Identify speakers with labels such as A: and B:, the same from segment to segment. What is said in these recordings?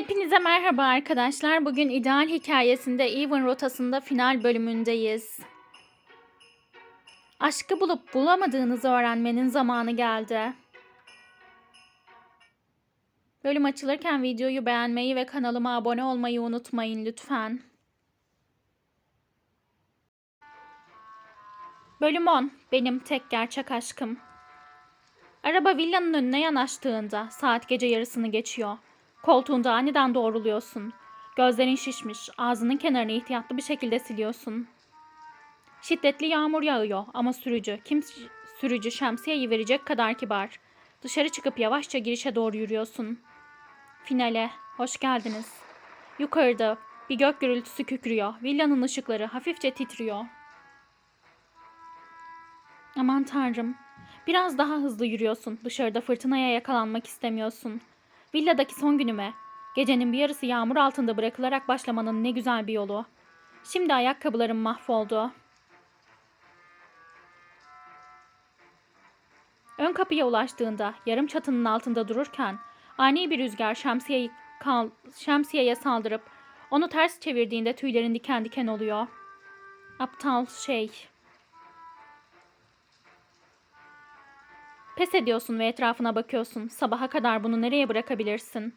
A: Hepinize merhaba arkadaşlar. Bugün ideal hikayesinde Even rotasında final bölümündeyiz. Aşkı bulup bulamadığınızı öğrenmenin zamanı geldi. Bölüm açılırken videoyu beğenmeyi ve kanalıma abone olmayı unutmayın lütfen. Bölüm 10. Benim tek gerçek aşkım. Araba villanın önüne yanaştığında saat gece yarısını geçiyor. Koltuğunda aniden doğruluyorsun. Gözlerin şişmiş, ağzının kenarını ihtiyatlı bir şekilde siliyorsun. Şiddetli yağmur yağıyor ama sürücü, kim sürücü şemsiyeyi verecek kadar kibar. Dışarı çıkıp yavaşça girişe doğru yürüyorsun. Finale, hoş geldiniz. Yukarıda bir gök gürültüsü kükrüyor. Villanın ışıkları hafifçe titriyor. Aman tanrım. Biraz daha hızlı yürüyorsun. Dışarıda fırtınaya yakalanmak istemiyorsun. Villadaki son günüme. Gecenin bir yarısı yağmur altında bırakılarak başlamanın ne güzel bir yolu. Şimdi ayakkabılarım mahvoldu. Ön kapıya ulaştığında yarım çatının altında dururken ani bir rüzgar şemsiyeyi kal şemsiyeye saldırıp onu ters çevirdiğinde tüylerin diken diken oluyor. Aptal şey. Pes ediyorsun ve etrafına bakıyorsun. Sabaha kadar bunu nereye bırakabilirsin?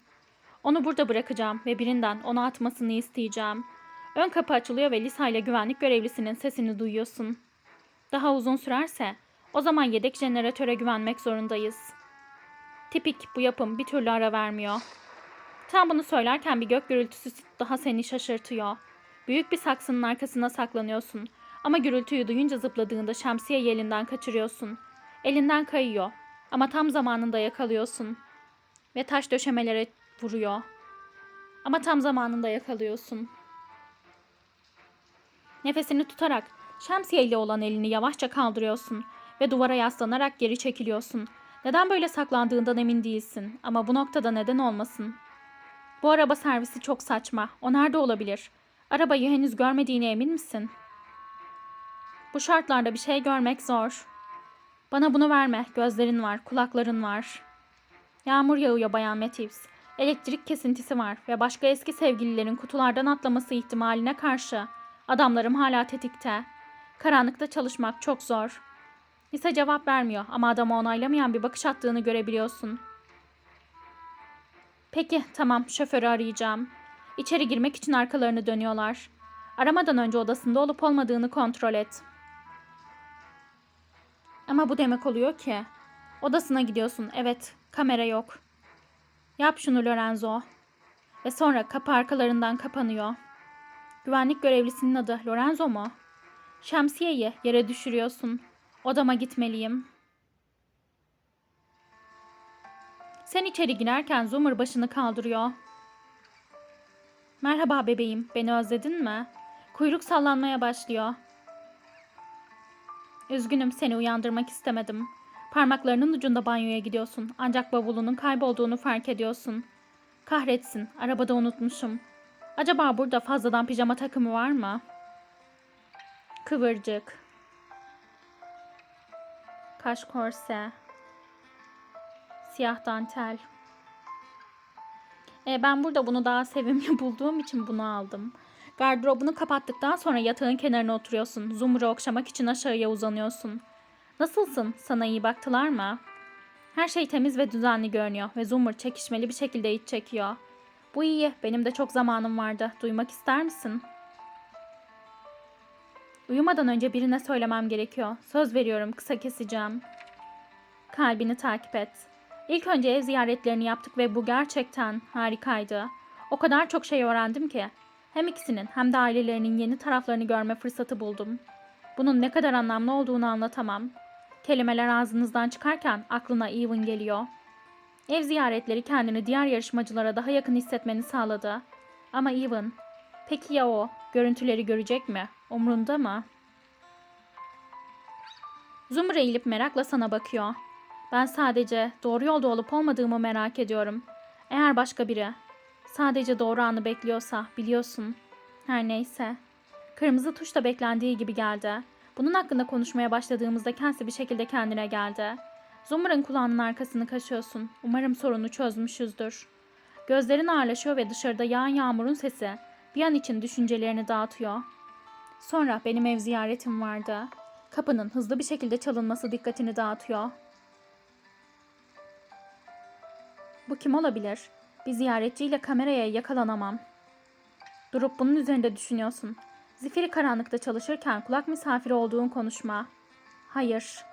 A: Onu burada bırakacağım ve birinden onu atmasını isteyeceğim. Ön kapı açılıyor ve Lisa ile güvenlik görevlisinin sesini duyuyorsun. Daha uzun sürerse o zaman yedek jeneratöre güvenmek zorundayız. Tipik bu yapım bir türlü ara vermiyor. Tam bunu söylerken bir gök gürültüsü daha seni şaşırtıyor. Büyük bir saksının arkasına saklanıyorsun. Ama gürültüyü duyunca zıpladığında şemsiyeyi elinden kaçırıyorsun. Elinden kayıyor ama tam zamanında yakalıyorsun. Ve taş döşemelere vuruyor. Ama tam zamanında yakalıyorsun. Nefesini tutarak şemsiye ile olan elini yavaşça kaldırıyorsun ve duvara yaslanarak geri çekiliyorsun. Neden böyle saklandığından emin değilsin ama bu noktada neden olmasın? Bu araba servisi çok saçma. O nerede olabilir? Arabayı henüz görmediğine emin misin? Bu şartlarda bir şey görmek zor. Bana bunu verme. Gözlerin var, kulakların var. Yağmur yağıyor Bayan Matthews. Elektrik kesintisi var ve başka eski sevgililerin kutulardan atlaması ihtimaline karşı adamlarım hala tetikte. Karanlıkta çalışmak çok zor. Lisa cevap vermiyor ama adamı onaylamayan bir bakış attığını görebiliyorsun. Peki tamam şoförü arayacağım. İçeri girmek için arkalarını dönüyorlar. Aramadan önce odasında olup olmadığını kontrol et.'' Ama bu demek oluyor ki odasına gidiyorsun. Evet, kamera yok. Yap şunu Lorenzo. Ve sonra kapı arkalarından kapanıyor. Güvenlik görevlisinin adı Lorenzo mu? Şemsiyeyi yere düşürüyorsun. Odama gitmeliyim. Sen içeri girerken Zoomer başını kaldırıyor. Merhaba bebeğim, beni özledin mi? Kuyruk sallanmaya başlıyor. Üzgünüm seni uyandırmak istemedim. Parmaklarının ucunda banyoya gidiyorsun. Ancak bavulunun kaybolduğunu fark ediyorsun. Kahretsin, arabada unutmuşum. Acaba burada fazladan pijama takımı var mı? Kıvırcık. Kaş korse. Siyah dantel. E, ben burada bunu daha sevimli bulduğum için bunu aldım. Gardırobunu kapattıktan sonra yatağın kenarına oturuyorsun. Zumru okşamak için aşağıya uzanıyorsun. Nasılsın? Sana iyi baktılar mı? Her şey temiz ve düzenli görünüyor ve Zumur çekişmeli bir şekilde iç çekiyor. Bu iyi. Benim de çok zamanım vardı. Duymak ister misin? Uyumadan önce birine söylemem gerekiyor. Söz veriyorum kısa keseceğim. Kalbini takip et. İlk önce ev ziyaretlerini yaptık ve bu gerçekten harikaydı. O kadar çok şey öğrendim ki. Hem ikisinin hem de ailelerinin yeni taraflarını görme fırsatı buldum. Bunun ne kadar anlamlı olduğunu anlatamam. Kelimeler ağzınızdan çıkarken aklına Evan geliyor. Ev ziyaretleri kendini diğer yarışmacılara daha yakın hissetmeni sağladı. Ama Evan, peki ya o? Görüntüleri görecek mi? Umrunda mı? Zumra eğilip merakla sana bakıyor. Ben sadece doğru yolda olup olmadığımı merak ediyorum. Eğer başka biri Sadece doğru anı bekliyorsa biliyorsun. Her neyse. Kırmızı tuş da beklendiği gibi geldi. Bunun hakkında konuşmaya başladığımızda kendisi bir şekilde kendine geldi. Zumur'un kulağının arkasını kaşıyorsun. Umarım sorunu çözmüşüzdür. Gözlerin ağırlaşıyor ve dışarıda yağan yağmurun sesi bir an için düşüncelerini dağıtıyor. Sonra benim ev ziyaretim vardı. Kapının hızlı bir şekilde çalınması dikkatini dağıtıyor. Bu kim olabilir? Bir ziyaretçiyle kameraya yakalanamam. Durup bunun üzerinde düşünüyorsun. Zifiri karanlıkta çalışırken kulak misafiri olduğun konuşma. Hayır.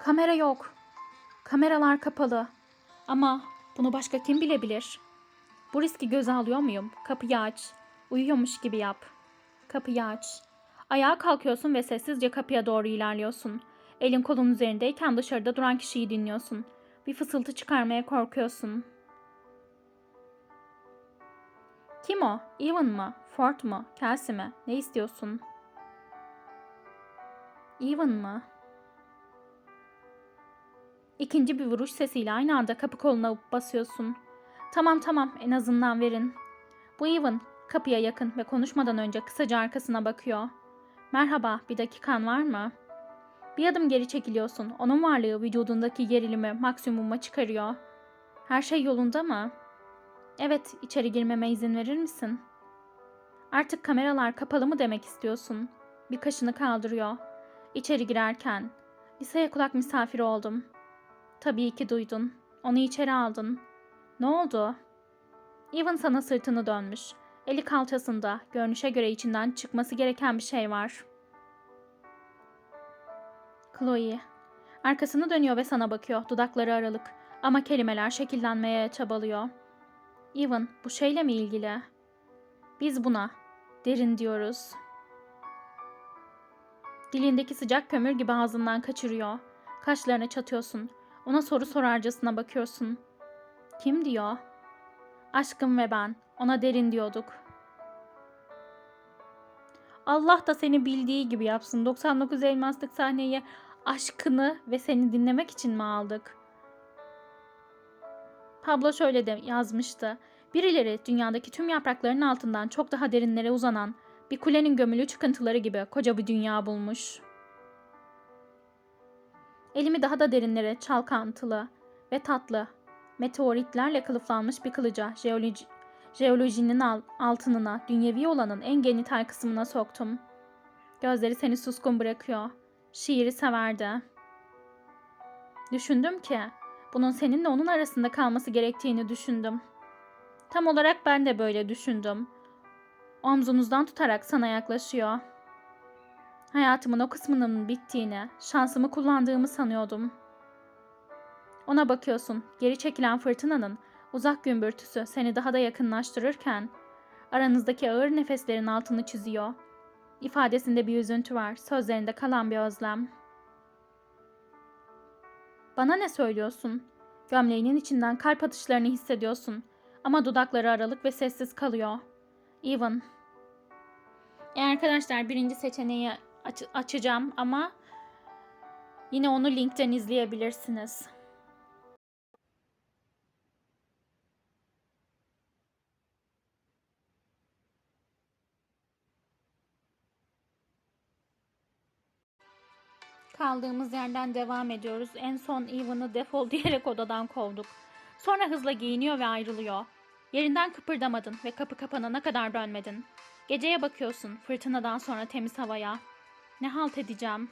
A: Kamera yok. Kameralar kapalı. Ama bunu başka kim bilebilir? Bu riski göze alıyor muyum? Kapıyı aç. Uyuyormuş gibi yap. Kapıyı aç. Ayağa kalkıyorsun ve sessizce kapıya doğru ilerliyorsun. Elin kolun üzerindeyken dışarıda duran kişiyi dinliyorsun. Bir fısıltı çıkarmaya korkuyorsun. Kim o? Evan mı? Ford mu? Kelsey mi? Ne istiyorsun? Evan mı? İkinci bir vuruş sesiyle aynı anda kapı koluna basıyorsun. Tamam tamam en azından verin. Bu Evan kapıya yakın ve konuşmadan önce kısaca arkasına bakıyor. Merhaba bir dakikan var mı? Bir adım geri çekiliyorsun. Onun varlığı vücudundaki gerilimi maksimuma çıkarıyor. Her şey yolunda mı? Evet, içeri girmeme izin verir misin? Artık kameralar kapalı mı demek istiyorsun? Bir kaşını kaldırıyor. İçeri girerken. Liseye kulak misafiri oldum. Tabii ki duydun. Onu içeri aldın. Ne oldu? Evan sana sırtını dönmüş. Eli kalçasında. Görünüşe göre içinden çıkması gereken bir şey var. Chloe. Arkasını dönüyor ve sana bakıyor. Dudakları aralık. Ama kelimeler şekillenmeye çabalıyor. Evan, bu şeyle mi ilgili? Biz buna derin diyoruz. Dilindeki sıcak kömür gibi ağzından kaçırıyor. Kaşlarına çatıyorsun. Ona soru sorarcasına bakıyorsun. Kim diyor? Aşkım ve ben. Ona derin diyorduk. Allah da seni bildiği gibi yapsın. 99 elmaslık sahneye aşkını ve seni dinlemek için mi aldık? Pablo şöyle de yazmıştı. Birileri dünyadaki tüm yaprakların altından çok daha derinlere uzanan bir kulenin gömülü çıkıntıları gibi koca bir dünya bulmuş. Elimi daha da derinlere çalkantılı ve tatlı meteoritlerle kılıflanmış bir kılıca jeoloji, jeolojinin al, altınına, dünyevi olanın en genital kısmına soktum. Gözleri seni suskun bırakıyor. Şiiri severdi. Düşündüm ki bunun seninle onun arasında kalması gerektiğini düşündüm. Tam olarak ben de böyle düşündüm. Omzunuzdan tutarak sana yaklaşıyor. Hayatımın o kısmının bittiğini, şansımı kullandığımı sanıyordum. Ona bakıyorsun. Geri çekilen fırtınanın uzak gümbürtüsü seni daha da yakınlaştırırken aranızdaki ağır nefeslerin altını çiziyor. İfadesinde bir üzüntü var, sözlerinde kalan bir özlem. Bana ne söylüyorsun? Gömleğinin içinden kalp atışlarını hissediyorsun. Ama dudakları aralık ve sessiz kalıyor. Even. E arkadaşlar birinci seçeneği aç- açacağım ama yine onu linkten izleyebilirsiniz. Kaldığımız yerden devam ediyoruz. En son Evan'ı defol diyerek odadan kovduk. Sonra hızla giyiniyor ve ayrılıyor. Yerinden kıpırdamadın ve kapı kapanana kadar dönmedin. Geceye bakıyorsun, fırtınadan sonra temiz havaya. Ne halt edeceğim?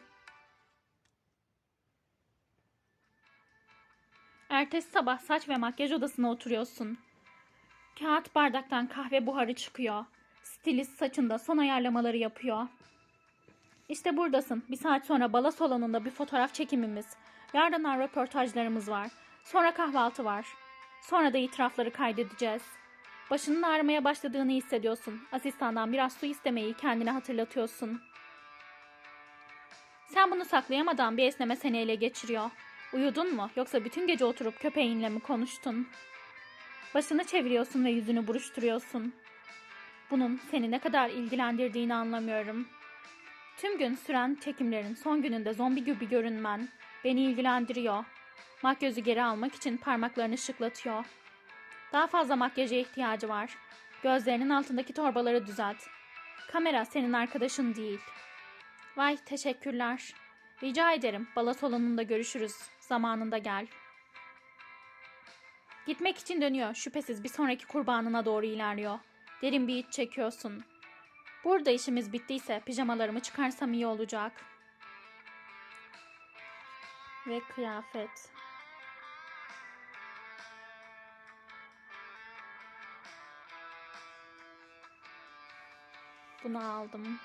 A: Ertesi sabah saç ve makyaj odasına oturuyorsun. Kağıt bardaktan kahve buharı çıkıyor. Stilist saçında son ayarlamaları yapıyor. İşte buradasın. Bir saat sonra bala salonunda bir fotoğraf çekimimiz. Yarından röportajlarımız var. Sonra kahvaltı var. Sonra da itirafları kaydedeceğiz. Başının ağrımaya başladığını hissediyorsun. Asistandan biraz su istemeyi kendine hatırlatıyorsun. Sen bunu saklayamadan bir esneme seni ele geçiriyor. Uyudun mu yoksa bütün gece oturup köpeğinle mi konuştun? Başını çeviriyorsun ve yüzünü buruşturuyorsun. Bunun seni ne kadar ilgilendirdiğini anlamıyorum. Tüm gün süren çekimlerin son gününde zombi gibi görünmen beni ilgilendiriyor. Makyözü geri almak için parmaklarını şıklatıyor. Daha fazla makyaja ihtiyacı var. Gözlerinin altındaki torbaları düzelt. Kamera senin arkadaşın değil. Vay teşekkürler. Rica ederim bala salonunda görüşürüz. Zamanında gel. Gitmek için dönüyor. Şüphesiz bir sonraki kurbanına doğru ilerliyor. Derin bir iç çekiyorsun. Burada işimiz bittiyse pijamalarımı çıkarsam iyi olacak. Ve kıyafet. Bunu aldım.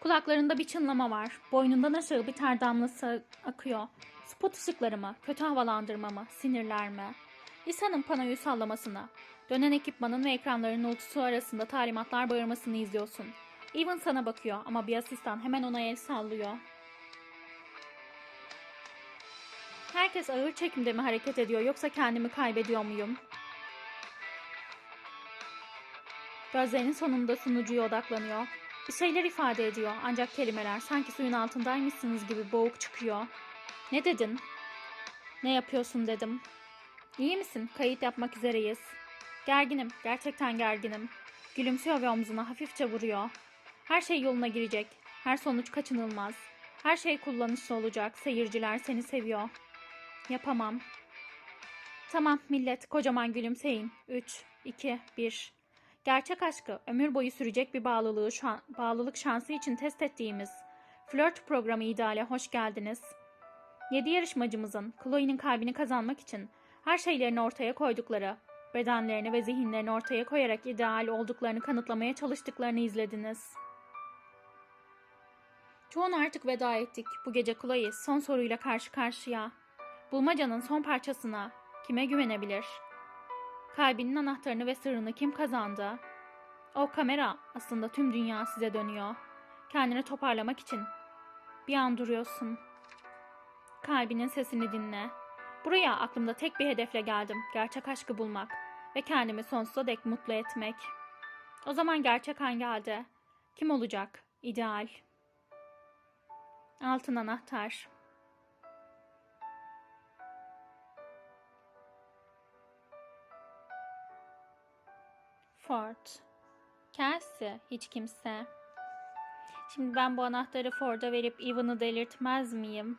A: Kulaklarında bir çınlama var. Boynundan aşağı bir ter damlası akıyor. Spot ışıkları mı, kötü havalandırma mı, sinirler mi? Lisa'nın panoyu sallamasını, dönen ekipmanın ve ekranların ultusu arasında talimatlar bağırmasını izliyorsun. Evan sana bakıyor ama bir asistan hemen ona el sallıyor. Herkes ağır çekimde mi hareket ediyor yoksa kendimi kaybediyor muyum? Gözlerinin sonunda sunucuya odaklanıyor. Bir şeyler ifade ediyor ancak kelimeler sanki suyun altındaymışsınız gibi boğuk çıkıyor. Ne dedin? Ne yapıyorsun dedim. İyi misin? Kayıt yapmak üzereyiz. Gerginim, gerçekten gerginim. Gülümsüyor ve omzuna hafifçe vuruyor. Her şey yoluna girecek. Her sonuç kaçınılmaz. Her şey kullanışlı olacak. Seyirciler seni seviyor. Yapamam. Tamam millet kocaman gülümseyin. 3, 2, 1. Gerçek aşkı ömür boyu sürecek bir bağlılığı şu an, bağlılık şansı için test ettiğimiz flört programı ideale hoş geldiniz. 7 yarışmacımızın Chloe'nin kalbini kazanmak için her şeylerini ortaya koydukları, bedenlerini ve zihinlerini ortaya koyarak ideal olduklarını kanıtlamaya çalıştıklarını izlediniz. Çoğunu artık veda ettik. Bu gece Chloe son soruyla karşı karşıya. Bulmacanın son parçasına kime güvenebilir? Kalbinin anahtarını ve sırrını kim kazandı? O kamera aslında tüm dünya size dönüyor. Kendini toparlamak için bir an duruyorsun. Kalbinin sesini dinle. Buraya aklımda tek bir hedefle geldim. Gerçek aşkı bulmak ve kendimi sonsuza dek mutlu etmek. O zaman gerçek an geldi. Kim olacak? İdeal. Altın anahtar. Ford. Kelsey, hiç kimse. Şimdi ben bu anahtarı Ford'a verip Evan'ı delirtmez miyim?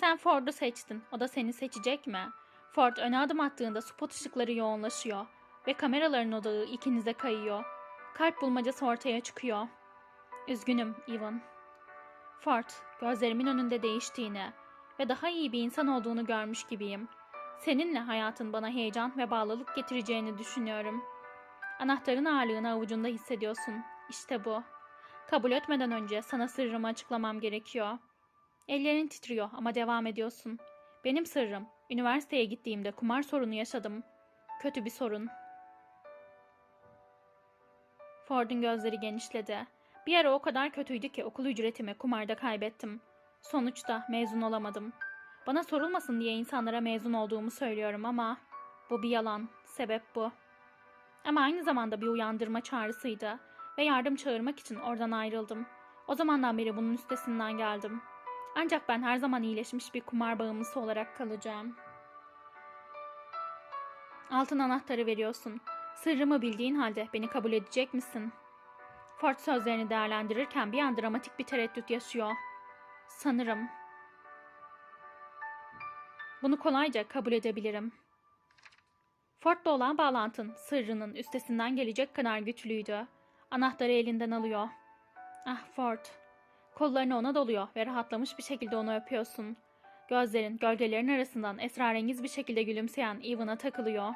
A: Sen Ford'u seçtin. O da seni seçecek mi? Ford öne adım attığında spot ışıkları yoğunlaşıyor ve kameraların odağı ikinize kayıyor. Kalp bulmacası ortaya çıkıyor. Üzgünüm, Evan. Ford, gözlerimin önünde değiştiğini ve daha iyi bir insan olduğunu görmüş gibiyim. Seninle hayatın bana heyecan ve bağlılık getireceğini düşünüyorum. Anahtarın ağırlığını avucunda hissediyorsun. İşte bu. Kabul etmeden önce sana sırrımı açıklamam gerekiyor. Ellerin titriyor ama devam ediyorsun. Benim sırrım, üniversiteye gittiğimde kumar sorunu yaşadım. Kötü bir sorun. Ford'un gözleri genişledi. Bir ara o kadar kötüydü ki okul ücretimi kumarda kaybettim. Sonuçta mezun olamadım. Bana sorulmasın diye insanlara mezun olduğumu söylüyorum ama bu bir yalan. Sebep bu. Ama aynı zamanda bir uyandırma çağrısıydı ve yardım çağırmak için oradan ayrıldım. O zamandan beri bunun üstesinden geldim. Ancak ben her zaman iyileşmiş bir kumar bağımlısı olarak kalacağım. Altın anahtarı veriyorsun. Sırrımı bildiğin halde beni kabul edecek misin? Ford sözlerini değerlendirirken bir an dramatik bir tereddüt yaşıyor. Sanırım. Bunu kolayca kabul edebilirim. Ford'la olan bağlantın sırrının üstesinden gelecek kadar güçlüydü. Anahtarı elinden alıyor. Ah Ford. Kollarını ona doluyor ve rahatlamış bir şekilde onu öpüyorsun. Gözlerin gölgelerin arasından esrarengiz bir şekilde gülümseyen Evan'a takılıyor.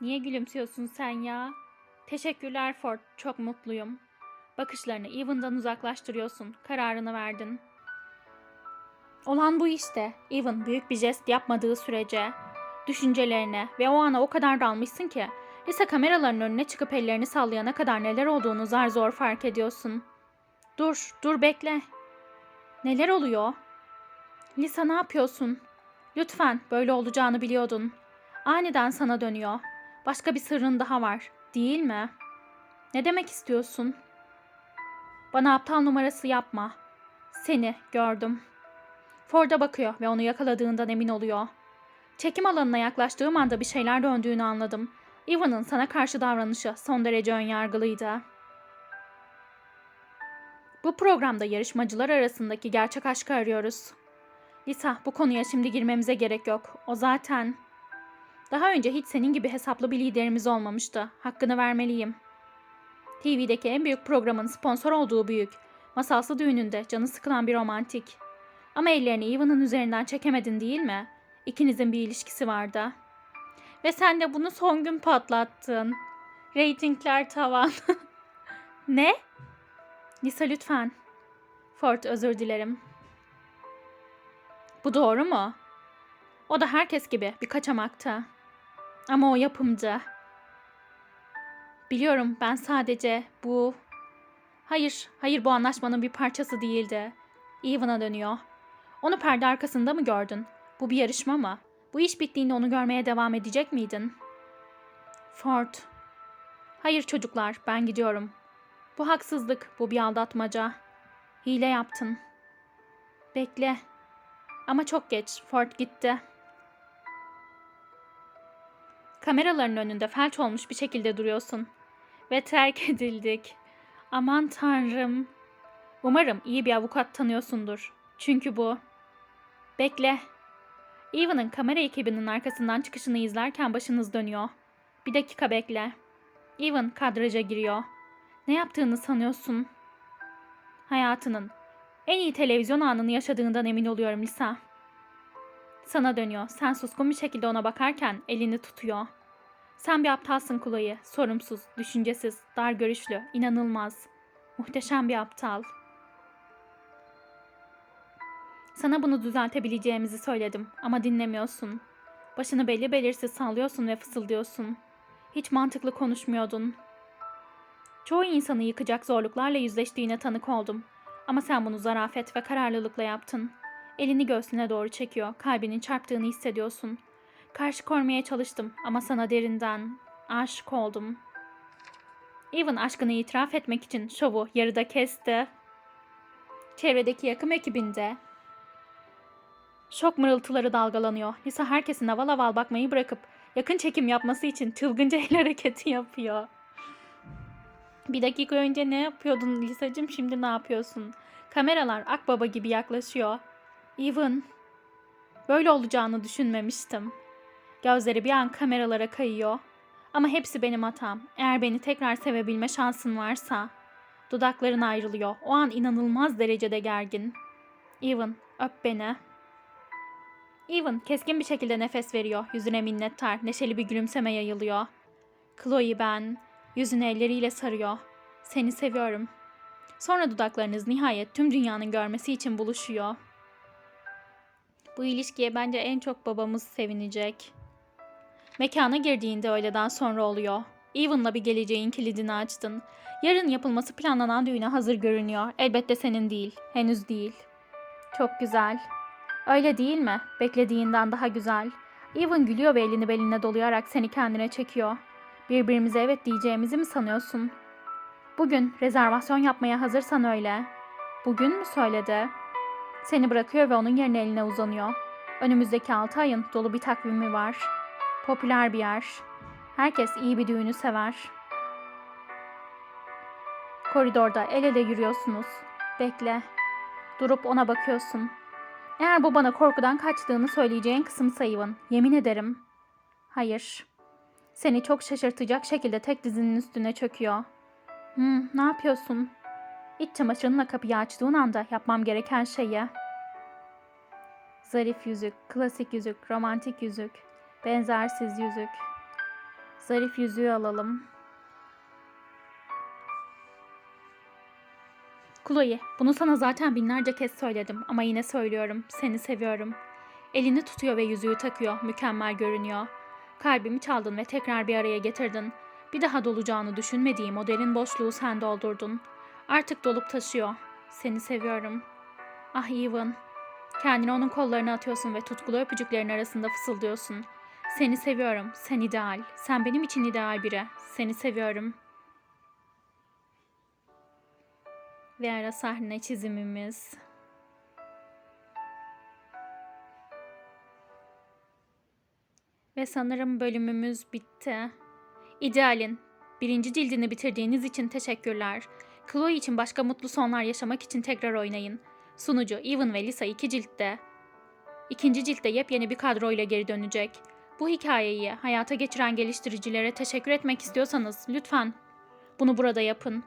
A: Niye gülümsüyorsun sen ya? Teşekkürler Ford, çok mutluyum. Bakışlarını Evan'dan uzaklaştırıyorsun. Kararını verdin. Olan bu işte. Evan büyük bir jest yapmadığı sürece. Düşüncelerine ve o ana o kadar dalmışsın ki lise kameraların önüne çıkıp ellerini sallayana kadar neler olduğunu zar zor fark ediyorsun. Dur, dur bekle. Neler oluyor? Lisa ne yapıyorsun? Lütfen, böyle olacağını biliyordun. Aniden sana dönüyor. Başka bir sırrın daha var, değil mi? Ne demek istiyorsun? Bana aptal numarası yapma. Seni gördüm. Ford'a bakıyor ve onu yakaladığından emin oluyor. Çekim alanına yaklaştığım anda bir şeyler döndüğünü anladım. Evan'ın sana karşı davranışı son derece önyargılıydı. Bu programda yarışmacılar arasındaki gerçek aşkı arıyoruz. Lisa, bu konuya şimdi girmemize gerek yok. O zaten... Daha önce hiç senin gibi hesaplı bir liderimiz olmamıştı. Hakkını vermeliyim. TV'deki en büyük programın sponsor olduğu büyük. Masalsı düğününde canı sıkılan bir romantik. Ama ellerini Evan'ın üzerinden çekemedin değil mi? İkinizin bir ilişkisi vardı. Ve sen de bunu son gün patlattın. Ratingler tavan. ne? Lisa lütfen. Ford özür dilerim. Bu doğru mu? O da herkes gibi bir kaçamakta. Ama o yapımcı. Biliyorum ben sadece bu... Hayır, hayır bu anlaşmanın bir parçası değildi. Evan'a dönüyor. Onu perde arkasında mı gördün? Bu bir yarışma mı? Bu iş bittiğinde onu görmeye devam edecek miydin? Ford. Hayır çocuklar, ben gidiyorum. Bu haksızlık, bu bir aldatmaca. Hile yaptın. Bekle. Ama çok geç. Ford gitti. Kameraların önünde felç olmuş bir şekilde duruyorsun. Ve terk edildik. Aman tanrım. Umarım iyi bir avukat tanıyorsundur. Çünkü bu... Bekle. Evan'ın kamera ekibinin arkasından çıkışını izlerken başınız dönüyor. Bir dakika bekle. Evan kadraja giriyor. Ne yaptığını sanıyorsun? Hayatının en iyi televizyon anını yaşadığından emin oluyorum Lisa. Sana dönüyor. Sen suskun bir şekilde ona bakarken elini tutuyor. Sen bir aptalsın Chloe. Sorumsuz, düşüncesiz, dar görüşlü, inanılmaz. Muhteşem bir aptal. Sana bunu düzeltebileceğimizi söyledim ama dinlemiyorsun. Başını belli belirsiz sallıyorsun ve fısıldıyorsun. Hiç mantıklı konuşmuyordun. Çoğu insanı yıkacak zorluklarla yüzleştiğine tanık oldum. Ama sen bunu zarafet ve kararlılıkla yaptın. Elini göğsüne doğru çekiyor, kalbinin çarptığını hissediyorsun. Karşı koymaya çalıştım ama sana derinden aşık oldum. Evan aşkını itiraf etmek için şovu yarıda kesti. Çevredeki yakım ekibinde şok mırıltıları dalgalanıyor. Lisa herkesin aval aval bakmayı bırakıp yakın çekim yapması için çılgınca el hareketi yapıyor. Bir dakika önce ne yapıyordun Lisa'cığım şimdi ne yapıyorsun? Kameralar akbaba gibi yaklaşıyor. Evan, böyle olacağını düşünmemiştim. Gözleri bir an kameralara kayıyor. Ama hepsi benim hatam. Eğer beni tekrar sevebilme şansın varsa. Dudakların ayrılıyor. O an inanılmaz derecede gergin. Evan, öp beni. Evan keskin bir şekilde nefes veriyor. Yüzüne minnettar, neşeli bir gülümseme yayılıyor. Chloe ben. Yüzünü elleriyle sarıyor. Seni seviyorum. Sonra dudaklarınız nihayet tüm dünyanın görmesi için buluşuyor. Bu ilişkiye bence en çok babamız sevinecek. Mekana girdiğinde öğleden sonra oluyor. Evan'la bir geleceğin kilidini açtın. Yarın yapılması planlanan düğüne hazır görünüyor. Elbette senin değil. Henüz değil. Çok güzel. Öyle değil mi? Beklediğinden daha güzel. Evan gülüyor ve elini beline dolayarak seni kendine çekiyor. Birbirimize evet diyeceğimizi mi sanıyorsun? Bugün rezervasyon yapmaya hazırsan öyle. Bugün mü söyledi? Seni bırakıyor ve onun yerine eline uzanıyor. Önümüzdeki 6 ayın dolu bir takvimi var. Popüler bir yer. Herkes iyi bir düğünü sever. Koridorda el ele yürüyorsunuz. Bekle. Durup ona bakıyorsun. Eğer bu bana korkudan kaçtığını söyleyeceğin kısım sayıvın. Yemin ederim. Hayır. Seni çok şaşırtacak şekilde tek dizinin üstüne çöküyor. Hmm, ne yapıyorsun? İç çamaşırınla kapıyı açtığın anda yapmam gereken şeyi. Zarif yüzük, klasik yüzük, romantik yüzük, benzersiz yüzük. Zarif yüzüğü alalım. Chloe, bunu sana zaten binlerce kez söyledim ama yine söylüyorum. Seni seviyorum. Elini tutuyor ve yüzüğü takıyor. Mükemmel görünüyor. Kalbimi çaldın ve tekrar bir araya getirdin. Bir daha dolacağını düşünmediğim o derin boşluğu sen doldurdun. Artık dolup taşıyor. Seni seviyorum. Ah Evan. Kendini onun kollarına atıyorsun ve tutkulu öpücüklerin arasında fısıldıyorsun. Seni seviyorum. Sen ideal. Sen benim için ideal biri. Seni seviyorum. Ve ara sahne çizimimiz. Ve sanırım bölümümüz bitti. İdeal'in birinci cildini bitirdiğiniz için teşekkürler. Chloe için başka mutlu sonlar yaşamak için tekrar oynayın. Sunucu Evan ve Lisa iki ciltte. İkinci ciltte yepyeni bir kadroyla geri dönecek. Bu hikayeyi hayata geçiren geliştiricilere teşekkür etmek istiyorsanız lütfen bunu burada yapın.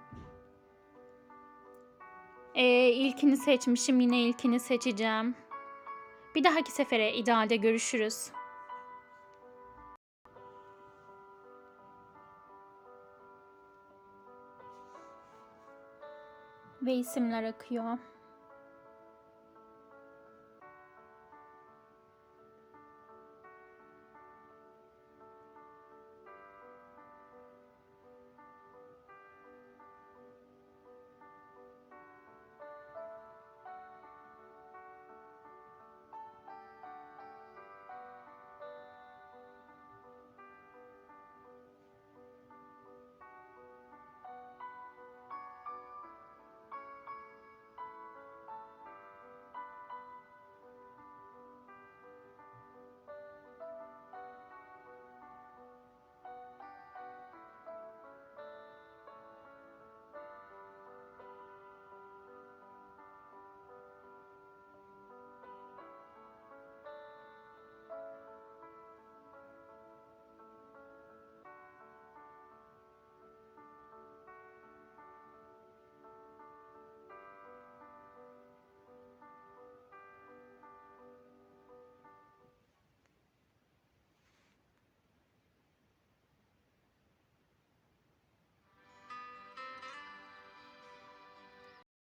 A: Ee, ilkini seçmişim yine ilkini seçeceğim. Bir dahaki sefere idealde görüşürüz. Ve isimler akıyor.